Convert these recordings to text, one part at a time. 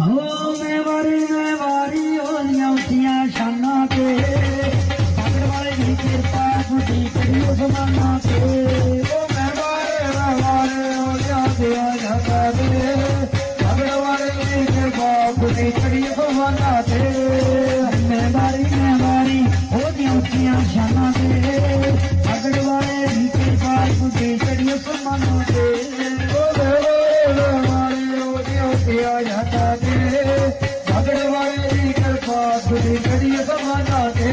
ਹੋ ਮੈਂ ਵਾਰੀ ਮੈਂ ਵਾਰੀ ਹੋਲੀਆਂ ਉੱਚੀਆਂ ਸ਼ਾਨਾਂ ਤੇ। ਸਾਗਰ ਵਾਲੇ ਦੀ ਕਿਰਪਾ ਬੁੱਢੀ ਕਰੀ ਉਸ ਤੇ। ਉਹ ਮੈਂ ਵਾਰੇ ਮੈਂ ਵਾਰੇ ਹੋ ਜਾਂਦੇ ਆ ਜਾਂਦਾ ਦੇ ਅਗੜ ਵਾਲੇ ਦੀ ਕਿਰਪਾ ਬੁੱਢੀ ਚੜੀ ਭਵਾਨਾ ਤੇ। ਮੈਂ ਵਾਰੀ ਮੈਂ ਵਾਰੀ ਹੋਲੀਆਂ ਉੱਚੀਆਂ ਸ਼ਾਨਾਂ ਤੇ। ਕਿਰਪਾ ਬੁੱਢੀ ਚੜੀ ਤੇ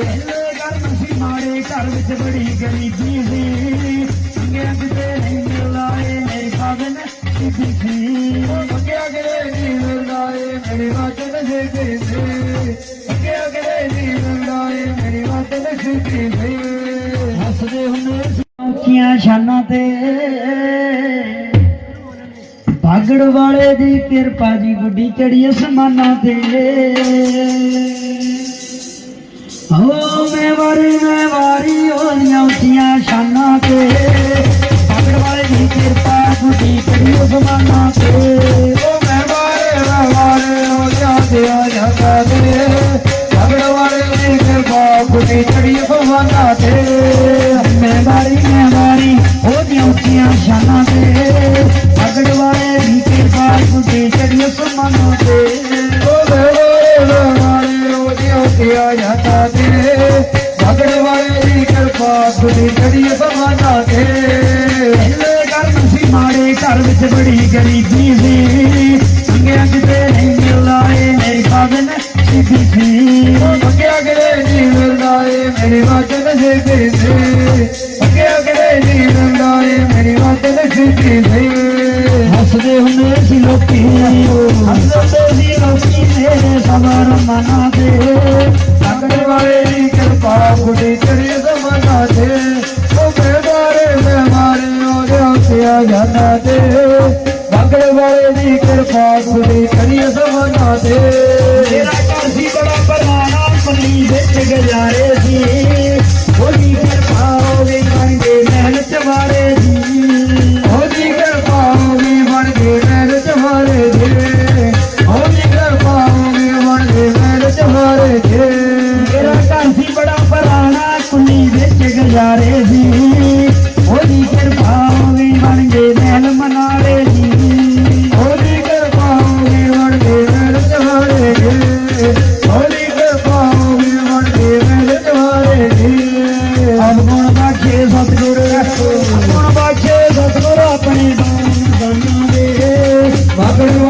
ਇਹ ਕਰਮ ਸੀ ਮਾੜੇ, ਘਰ ਵਿੱਚ ਬੜੀ ਗਰੀਬੀ ਸੀ। ਸੰਗਿਆ ਕਿਤੇ ਨਹੀਂ ਮਿਲਦਾ ਮੇਰੀ ਪਾਗਨ ਬੀਬੀ ਸੀ ਮੰਗਿਆ ਕਰੇ ਨਹੀਂ ਮਿਲਦਾ ਮੇਰੀ ਵਾਚਨ ਸੇ ਕਿਸੇ ਮੰਗਿਆ ਕਰੇ ਨਹੀਂ ਮਿਲਦਾ ਮੇਰੀ ਵਾਚਨ ਸੇ ਕਿਸੇ ਹੱਸਦੇ ਹੁੰਦੇ ਸੀ ਉੱਚੀਆਂ ਸ਼ਾਨਾਂ ਤੇ। ਬਾਗੜ ਵਾਲੇ ਦੀ ਕਿਰਪਾ ਜੀ ਗੁੱਡੀ ਚੜੀ ਅਸਮਾਨਾਂ ਤੇ। ਹੋ ਮੈਂ ਵਾਰੀ ਮੈਂ ਵਾਰੀ ਹੋਲੀਆਂ ਉੱਚੀਆਂ ਸ਼ਾਨਾਂ ਤੇ। ਬਾਗੜ ਵਾਲੇ ਦੀ ਕਿਰਪਾ ਗੁੱਡੀ ਚੜੀ ਅਸਮਾਨਾਂ ਤੇ। ਉਹ ਮੈਂ ਵਾਰੇ ਮੈਂ ਵਾਰੇ ਹੋ ਜਾਂਦੇ ਆ ਜਾਂਦਾ ਦੇ ਵਾਲੇ ਦੀ ਕਿਰਪਾ ਬੁੱਢੀ ਚੜੀ ਭਵਾਨਾ ਤੇ। ਮੈਂ ਵਾਰੀ ਕਿਰਪਾ ਗੁੱਡੀ ਚੜੀ ਤੇ ਉਹ ਦੇ ਵਾਲੇ ਦੀ ਕਿਰਪਾ ਬੁੱਢੀ ਚੜੀ ਭਵਾਨਾ ਤੇ। ਪਹਿਲੇ ਕਰਮ ਸੀ ਮਾੜੇ ਘਰ ਵਿੱਚ ਬੜੀ ਗਰੀਬੀ ਸੀ। ਸੰਗਿਆ ਕਿਤੇ ਨਹੀਂ ਮਿਲਦਾ ਏ ਮੇਰੀ ਪਾਗਨ ਬੀਬੀ ਸੀ। ਮੰਗਿਆ ਕਰੇ ਨਹੀਂ ਮਿਲਦਾ ਏ ਮੇਰੀ ਵਾਚਨ ਸੇ। ਕਿਸੇ ਮੰਗਿਆ ਕਰੇ ਨਹੀਂ ਮਿਲਦਾ ਏ ਮੇਰੀ ਵਾਚਨ ਸੇ। ਕਿਸੇ ਹੁੰਦੇ ਸੀ ਲੋਕੀ ਹੱਸਦੇ ਸੀ ਲੋਕੀ ਮੇਰੇ ਸਬਰ ਮਨਾ ਦੇ ਅਗੜ ਵਾਲੇ ਦੀ ਕਿਰਪਾ ਬੁੱਢੀ ਚੜੀ ਜ਼ਮਾਨਾ ਤੇ ਉਹ ਬੇਦਾਰੇ ਮੈਂ ਮਾਰੇ ਉਹਦੇ ਉੱਤੇ ਆ ਜਾਂਦਾ ਤੇ ਵਾਲੇ ਦੀ ਕਿਰਪਾ ਬੁੱਢੀ ਚੜੀ ਜ਼ਮਾਨਾ ਤੇ ਮੇਰਾ ਘਰ ਬੜਾ ਪਰਵਾਨਾ ਪੱਲੀ ਵਿੱਚ ਗੁਜ਼ਾਰੇ ਸੀ। ਵਿੱਚ। ਮੇਰਾ ਘਰ ਸੀ ਬੜਾ ਪੁਰਾਣਾ, ਕੁੰਡੀ ਵਿੱਚ ਗੁਜ਼ਾਰੇ ਦੀ। ਉਹਦੀ ਕਿਰਪਾ ਵੀ ਬਣ ਗਏ ਮਹਿਲ ਮਨਾਰੇ ਦੀ। ਉਹਦੀ ਕਿਰਪਾ ਵੀ ਬਣ ਗਏ ਮਹਿਲ ਜਹਾਰੇ ਦੀ। ਉਹਦੀ ਕਿਰਪਾ ਵੀ ਬਣ ਗਏ ਮਹਿਲ ਜਹਾਰੇ ਦੀ। ਅਨਮੋਲ ਬਾਖੇ ਸਤਿਗੁਰੂ